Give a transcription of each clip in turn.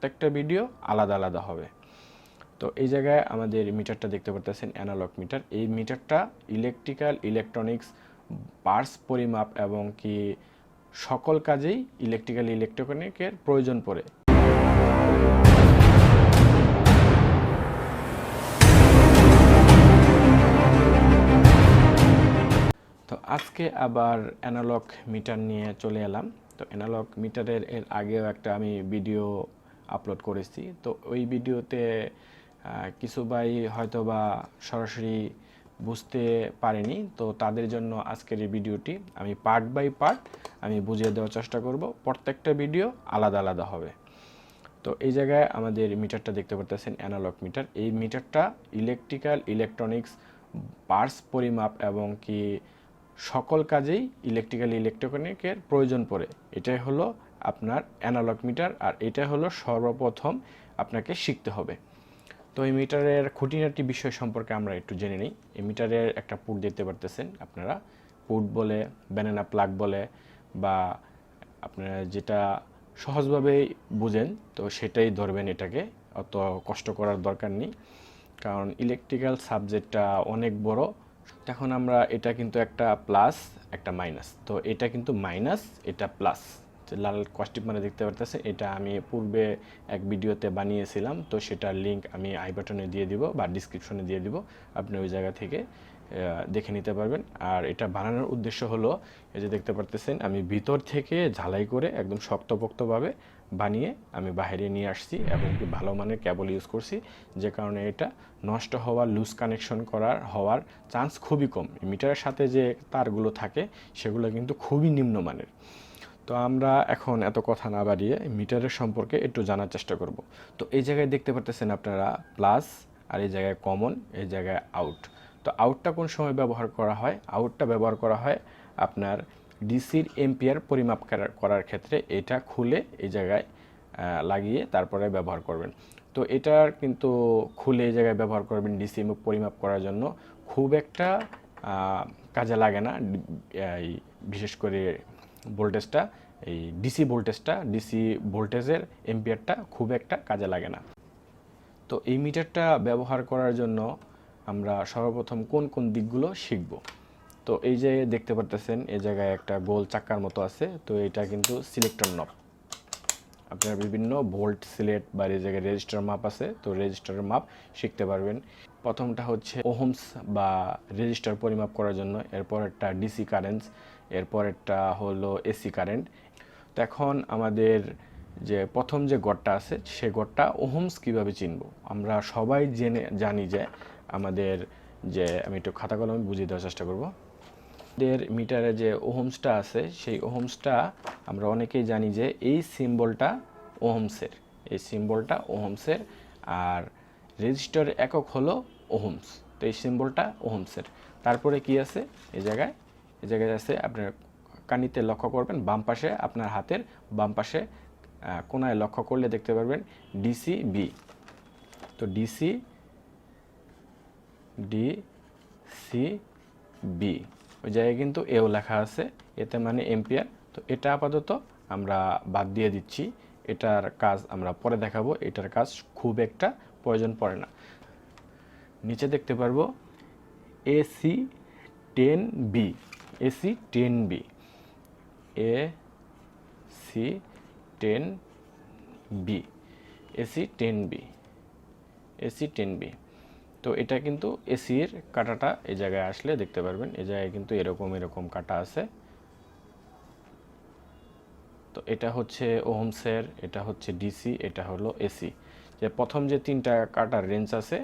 প্রত্যেকটা ভিডিও আলাদা আলাদা হবে। তো এই জায়গায় আমাদের মিটারটা দেখতে পারতেছেন অ্যানালগ মিটার। এই মিটারটা ইলেকট্রিক্যাল ইলেকট্রনিক্স পার্স পরিমাপ এবং কি সকল কাজেই ইলেকট্রিক্যাল ইলেকট্রনিকের প্রয়োজন পড়ে। তো আজকে আবার অ্যানালগ মিটার নিয়ে চলে এলাম। তো অ্যানালগ মিটারের এর আগেও একটা আমি ভিডিও আপলোড করেছি। তো ওই ভিডিওতে কিছু ভাই হয়তো বা সরাসরি বুঝতে পারেনি। তো তাদের জন্য আজকের এই ভিডিওটি আমি পার্ট বাই পার্ট আমি বুঝিয়ে দেওয়ার চেষ্টা করব। প্রত্যেকটা ভিডিও আলাদা আলাদা হবে। তো এই জায়গায় আমাদের মিটারটা দেখতে পারতেছেন অ্যানালগ মিটার। এই মিটারটা ইলেকট্রিক্যাল ইলেকট্রনিক্স পার্স পরিমাপ এবং কি সকল কাজেই ইলেকট্রিক্যাল ইলেকট্রনিকের প্রয়োজন পড়ে। এটাই হলো আপনার অ্যানালগ মিটার আর এটা হলো সর্বপ্রথম আপনাকে শিখতে হবে। তো এই মিটারের খুঁটিনাটি বিষয় সম্পর্কে আমরা একটু জেনে নিই। এই মিটারের একটা পুট দেখতে পারতেছেন আপনারা। পুট বলে ব্যানানা প্লাগ বলে, বা আপনারা যেটা সহজভাবেই বুঝেন, তো সেটাই ধরবেন এটাকে। অত কষ্ট করার দরকার নেই, কারণ ইলেকট্রিক্যাল সাবজেক্টটা অনেক বড়। এখন আমরা এটা কিন্তু একটা প্লাস একটা মাইনাস তো এটা কিন্তু মাইনাস এটা প্লাস লাল কস্টিপ মানে দেখতে পারতেছে, এটা আমি পূর্বে এক ভিডিওতে বানিয়েছিলাম, তো সেটার লিঙ্ক আমি আই বাটনে দিয়ে দিব বা ডিসক্রিপশনে দিয়ে দিব, আপনি ওই জায়গা থেকে দেখে নিতে পারবেন। আর এটা বানানোর উদ্দেশ্য হলো, এই যে দেখতে পারতেছেন, আমি ভিতর থেকে ঝালাই করে একদম শক্তপোক্তভাবে বানিয়ে আমি বাইরে নিয়ে আসছি এবং কি ভালো মানের কেবল ইউজ করছি, যে কারণে এটা নষ্ট হওয়ার লুজ কানেকশন করার, হওয়ার চান্স খুবই কম। মিটারের সাথে যে তারগুলো থাকে, সেগুলো কিন্তু খুবই নিম্নমানের। তো আমরা এখন এত কথা না বাড়িয়ে মিটারের সম্পর্কে একটু জানার চেষ্টা করব। তো এই জায়গায় দেখতে পারতেছেন আপনারা প্লাস আর এই জায়গায় কমন, এই জায়গায় আউট। তো আউটটা কোন সময় ব্যবহার করা হয়? আউটটা ব্যবহার করা হয় আপনার ডিসির এম্পিয়ার পরিমাপ করার- ক্ষেত্রে এটা খুলে এই জায়গায় লাগিয়ে তারপরে ব্যবহার করবেন। তো এটার কিন্তু খুলে এই জায়গায় ব্যবহার করবেন ডিসি পরিমাপ করার জন্য। খুব একটা কাজে লাগে না বিশেষ করে ভোল্টেজটা। এই ডিসি ভোল্টেজটা ডিসি ভোল্টেজের এম্পিয়ারটা খুব একটা কাজে লাগে না। তো এই মিটারটা ব্যবহার করার জন্য আমরা সর্বপ্রথম কোন কোন দিকগুলো শিখব? তো এই যে দেখতে পারতেছেন এই জায়গায় একটা গোল চাক্কার মতো আছে, তো এটা কিন্তু সিলেক্টর নব আপনার বিভিন্ন ভোল্ট সিলেক্ট বা এই জায়গায় রেজিস্টার মাপ আছে, তো রেজিস্টারের মাপ শিখতে পারবেন। প্রথমটা হচ্ছে ওহমস বা রেজিস্টার পরিমাপ করার জন্য এরপর একটা ডিসি কারেন্টস এরপর একটা হলো এসি কারেন্ট তো এখন আমাদের যে প্রথম যে গড়টা আছে, সে গড়টা ওহমস কীভাবে চিনব? আমরা সবাই জেনে, জানি যে আমাদের যে, আমি একটু খাতা কলমে বুঝিয়ে দেওয়ার চেষ্টা করব। আমাদের মিটারে যে ওহমসটা আছে, সেই ওহমসটা আমরা অনেকেই জানি যে এই সিম্বলটা ওহমসের, এই সিম্বলটা ওহমসের আর রেজিস্টার একক হলো ওহমস, তো এই সিম্বলটা ওহমসের। তারপরে কি আছে? এই জায়গায় এই জায়গায় আছে আপনার কানিতে লক্ষ্য করবেন, বাম পাশে আপনার হাতের বাম পাশে কোনায় লক্ষ্য করলে দেখতে পারবেন ডিসি বি তো D C D C B ওই জায়গায় কিন্তু এও লেখা আছে, এতে মানে এম্পিয়ার। তো এটা আপাতত আমরা বাদ দিয়ে দিচ্ছি, এটার কাজ আমরা পরে দেখাবো, এটার কাজ খুব একটা প্রয়োজন পড়ে না। নিচে দেখতে পারব AC ten B AC ten B A C ten B AC ten B AC ten B তো এটা কিন্তু এসির কাটাটা এই জায়গায় আসলে দেখতে পারবেন এই জায়গায় কিন্তু এরকম এরকম কাটা আছে। তো এটা হচ্ছে ওহমসের এটা হচ্ছে ডিসি এটা হলো এসি যে প্রথম যে তিনটা কাটার রেঞ্জ আছে,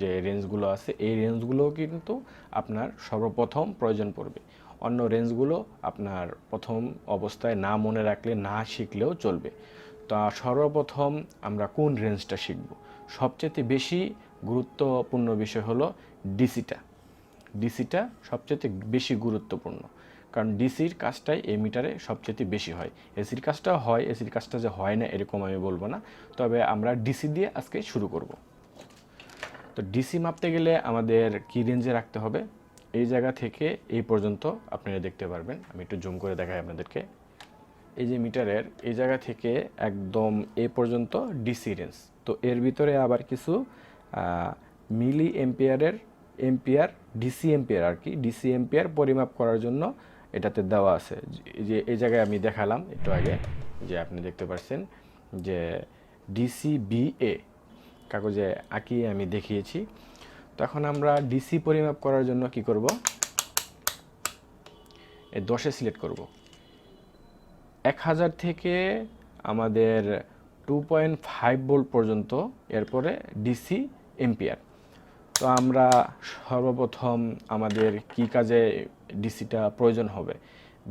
যে রেঞ্জগুলো আছে, এই রেঞ্জগুলো কিন্তু আপনার সর্বপ্রথম প্রয়োজন পড়বে। অন্য রেঞ্জগুলো আপনার প্রথম অবস্থায় না মনে রাখলে, না শিখলেও চলবে। তা সর্বপ্রথম আমরা কোন রেঞ্জটা শিখব? সবচেয়ে বেশি গুরুত্বপূর্ণ বিষয় হলো ডিসিটা। ডিসিটা সবচেয়ে বেশি গুরুত্বপূর্ণ। কারণ ডিসির কাজটাই এই মিটারে সবচেয়ে বেশি হয়। এসির কাজটাও হয়, এসির কাজটা যে হয় না, এরকম আমি বলব না। তবে আমরা ডিসি দিয়ে আজকে শুরু করব। তো ডিসি মাপতে গেলে আমাদের কি রেঞ্জে রাখতে হবে? এই জায়গা থেকে এই পর্যন্ত আপনারা দেখতে পারবেন। আমি একটু জুম করে দেখাই আপনাদেরকে। এই যে মিটারের, এই জায়গা থেকে একদম এ পর্যন্ত ডিসি রেঞ্জ তো এর ভিতরে আবার কিছু মিলি এম্পিয়ারের এম্পিয়ার ডিসি এম্পিয়ার আর কি। ডিসি এম্পিয়ার পরিমাপ করার জন্য এটাতে দেওয়া আছে। যে, এই জায়গায় আমি দেখালাম একটু আগে যে আপনি দেখতে পাচ্ছেন যে ডিসিবিএ কাগজে আঁকিয়ে আমি দেখিয়েছি। তখন আমরা ডিসি পরিমাপ করার জন্য কি করব? এই দশে সিলেক্ট করব। এক হাজার থেকে আমাদের টু পয়েন্ট ফাইভ ভোল্ট পর্যন্ত, এরপরে ডিসি এম্পিয়ার তো আমরা সর্বপ্রথম আমাদের কি কাজে ডিসিটা প্রয়োজন হবে?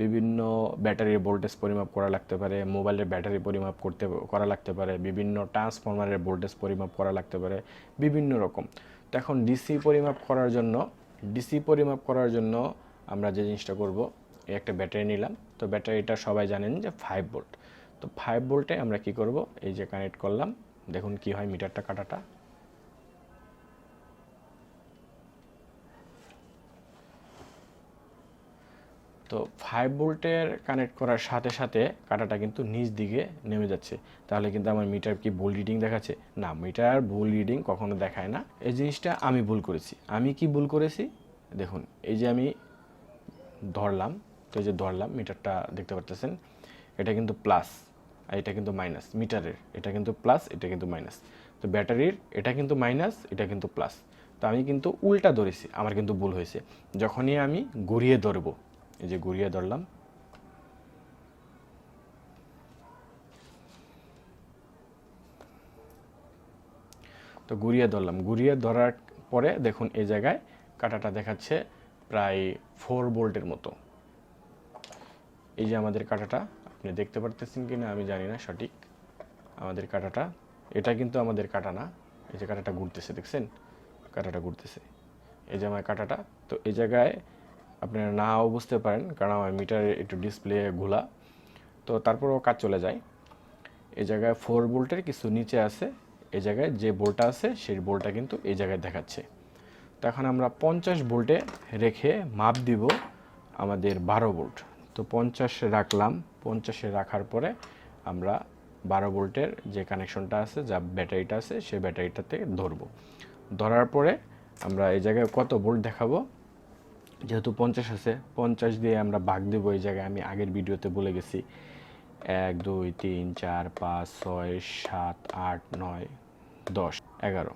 বিভিন্ন ব্যাটারির ভোল্টেজ পরিমাপ করা লাগতে পারে মোবাইলের ব্যাটারি পরিমাপ করতে, করা লাগতে পারে, বিভিন্ন ট্রান্সফরমারের ভোল্টেজ পরিমাপ করা লাগতে পারে, বিভিন্ন রকম। এখন ডিসি পরিমাপ করার জন্য ডিসি পরিমাপ করার জন্য আমরা যে জিনিসটা করব, এই একটা ব্যাটারি নিলাম। তো ব্যাটারিটা সবাই জানেন যে ফাইভ ভোল্ট তো ফাইভ ভোল্টে আমরা কি করব? এই যে কানেক্ট করলাম। দেখুন কি হয় মিটারটা কাটাটা। তো ফাইভ ভোল্টের কানেক্ট করার সাথে সাথে কাটাটা কিন্তু নিচ দিকে নেমে যাচ্ছে। তাহলে কিন্তু আমার মিটার কি ভুল রিডিং দেখাচ্ছে? না মিটার ভুল রিডিং কখনো দেখায় না। এই জিনিসটা আমি ভুল করেছি। আমি কি ভুল করেছি? দেখুন, এই যে আমি ধরলাম তো এই যে ধরলাম মিটারটা দেখতে পারতেছেন, এটা কিন্তু প্লাস আর এটা কিন্তু মাইনাস মিটারের এটা কিন্তু প্লাস এটা কিন্তু মাইনাস তো ব্যাটারির, এটা কিন্তু মাইনাস এটা কিন্তু প্লাস তো আমি কিন্তু উল্টা ধরেছি, আমার কিন্তু ভুল হয়েছে। যখনই আমি ঘুরিয়ে ধরবো এই যে ঘুরিয়ে ধরলাম। তো ঘুরিয়ে ধরলাম। ঘুরিয়ে ধরার পরে দেখুন এই জায়গায় কাটাটা দেখাচ্ছে প্রায় ফোর বোল্টের মতো। এই যে আমাদের কাটাটা, আপনি দেখতে পারতেছেন কি না আমি জানি না সঠিক। আমাদের কাটাটা, এটা কিন্তু আমাদের কাটা না। এই যে কাটাটা ঘুরতেছে, দেখছেন? কাটাটা ঘুরতেছে। এই যে আমার কাটাটা, তো এই জায়গায় আপনারা নাও বুঝতে পারেন, কারণ আমার মিটারে একটু ডিসপ্লে ঘোলা। তো তারপরেও কাজ চলে যায়। এই জায়গায় ফোর ভোল্টের কিছু নিচে আছে এই জায়গায় যে বোল্টটা আছে, সেই বোল্টটা কিন্তু এই জায়গায় দেখাচ্ছে। তো এখন আমরা পঞ্চাশ ভোল্টে রেখে মাপ দিব আমাদের বারো ভোল্ট তো পঞ্চাশে রাখলাম, পঞ্চাশে রাখার পরে আমরা বারো ভোল্টের যে কানেকশনটা আছে, যা ব্যাটারিটা আছে, সেই ব্যাটারিটাতে ধরবো। ধরার পরে আমরা এই জায়গায় কত ভোল্ট দেখাবো? যেহেতু পঞ্চাশ আছে, পঞ্চাশ দিয়ে আমরা ভাগ দেবো এই জায়গায়। আমি আগের ভিডিওতে বলে গেছি, এক, দুই, তিন, চার, পাঁচ, ছয়, সাত, আট, নয়, দশ, এগারো।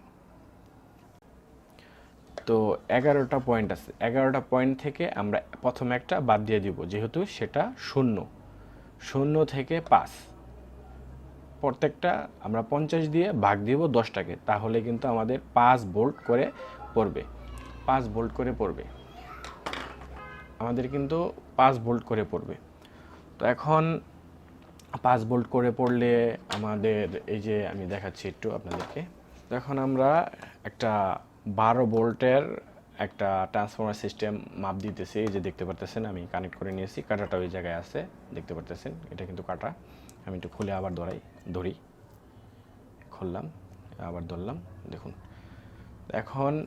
তো এগারোটা পয়েন্ট আছে। এগারোটা পয়েন্ট থেকে আমরা প্রথম একটা বাদ দিয়ে দিব, যেহেতু সেটা শূন্য। শূন্য থেকে পাঁচ। প্রত্যেকটা আমরা পঞ্চাশ দিয়ে ভাগ দিব দশটাকে, তাহলে কিন্তু আমাদের পাঁচ বোল্ট করে পড়বে। পাঁচ বোল্ট করে পড়বে। আমাদের কিন্তু পাঁচ ভোল্ট করে পড়বে। তো এখন পাঁচ ভোল্ট করে পড়লে আমাদের এই যে আমি দেখাচ্ছি একটু আপনাদেরকে। এখন আমরা একটা বারো ভোল্টের একটা ট্রান্সফর্মার সিস্টেম মাপ দিতেছি। এই যে দেখতে পারতেছেন, আমি কানেক্ট করে নিয়েছি। কাটাটা ওই জায়গায় আছে, দেখতে পারতেছেন? এটা কিন্তু কাটা। আমি একটু খুলে আবার ধরাই, ধরি। খুললাম, আবার ধরলাম, দেখুন। এখন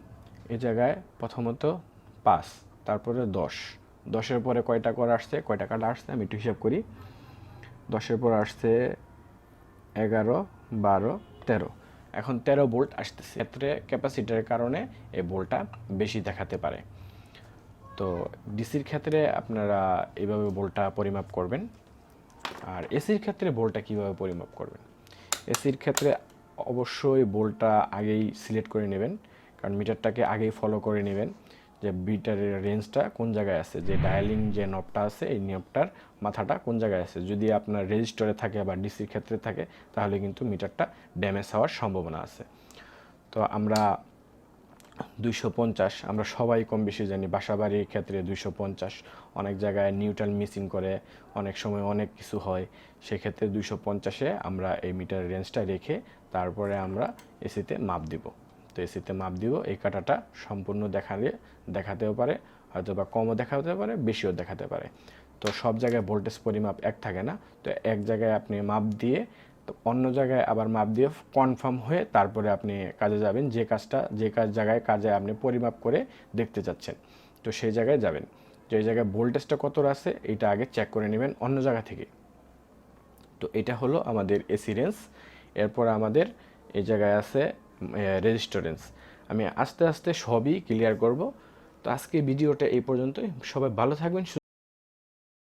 এ জায়গায় প্রথমত পাঁচ, তারপরে দশ। দশের পরে কয়টা করে আসছে, কয়টা কাটা আসছে, আমি একটু হিসাব করি। দশের পর আসছে এগারো, বারো, তেরো। এখন তেরো বোল্ট আসতেছে। ক্ষেত্রে ক্যাপাসিটারের কারণে এই ভোল্টটা বেশি দেখাতে পারে। তো ডিসির ক্ষেত্রে আপনারা এইভাবে ভোল্টটা পরিমাপ করবেন। আর এসির ক্ষেত্রে ভোল্টটা কীভাবে পরিমাপ করবেন? এসির ক্ষেত্রে অবশ্যই ভোল্টটা আগেই সিলেক্ট করে নেবেন। কারণ মিটারটাকে আগেই ফলো করে নেবেন। যে বিটারের রেঞ্জটা কোন জায়গায় আছে? যে ডায়ালিং যে নবটা আছে, এই নবটার মাথাটা কোন জায়গায় আছে? যদি আপনার রেজিস্টরে থাকে বা ডিসির ক্ষেত্রে থাকে, তাহলে কিন্তু মিটারটা ড্যামেজ হওয়ার সম্ভাবনা আছে। তো আমরা দুইশো পঞ্চাশ, আমরা সবাই কম বেশি জানি, বাসাবাড়ির ক্ষেত্রে দুইশো পঞ্চাশ। অনেক জায়গায় নিউট্রাল মিসিং করে, অনেক সময় অনেক কিছু হয়। সেক্ষেত্রে দুইশো পঞ্চাশে আমরা এই মিটার রেঞ্জটা রেখে তারপরে আমরা এসিতে মাপ দিব। তো এসিতে মাপ দিব, এই কাটাটা সম্পূর্ণ দেখালে দেখাতেও পারে হয়তো বা কমও দেখাতে পারে, বেশিও দেখাতে পারে। তো সব জায়গায় ভোল্টেজ পরিমাপ এক থাকে না, তো এক জায়গায় আপনি মাপ দিয়ে, তো অন্য জায়গায় আবার মাপ দিয়ে কনফার্ম হয়ে তারপরে আপনি কাজে যাবেন, যে কাজটা, যে কাজ জায়গায় কাজে আপনি পরিমাপ করে দেখতে যাচ্ছেন তো সেই জায়গায় যাবেন। তো এই জায়গায় ভোল্টেজটা কত আছে, এটা আগে চেক করে নেবেন অন্য জায়গা থেকে। তো এটা হলো আমাদের এসি রেঞ্জ এরপর আমাদের এই জায়গায় আছে রেজিস্টরেন্স আমি আস্তে আস্তে সবই ক্লিয়ার করব। তো আজকে ভিডিওটা এই পর্যন্তই। সবাই ভালো থাকবেন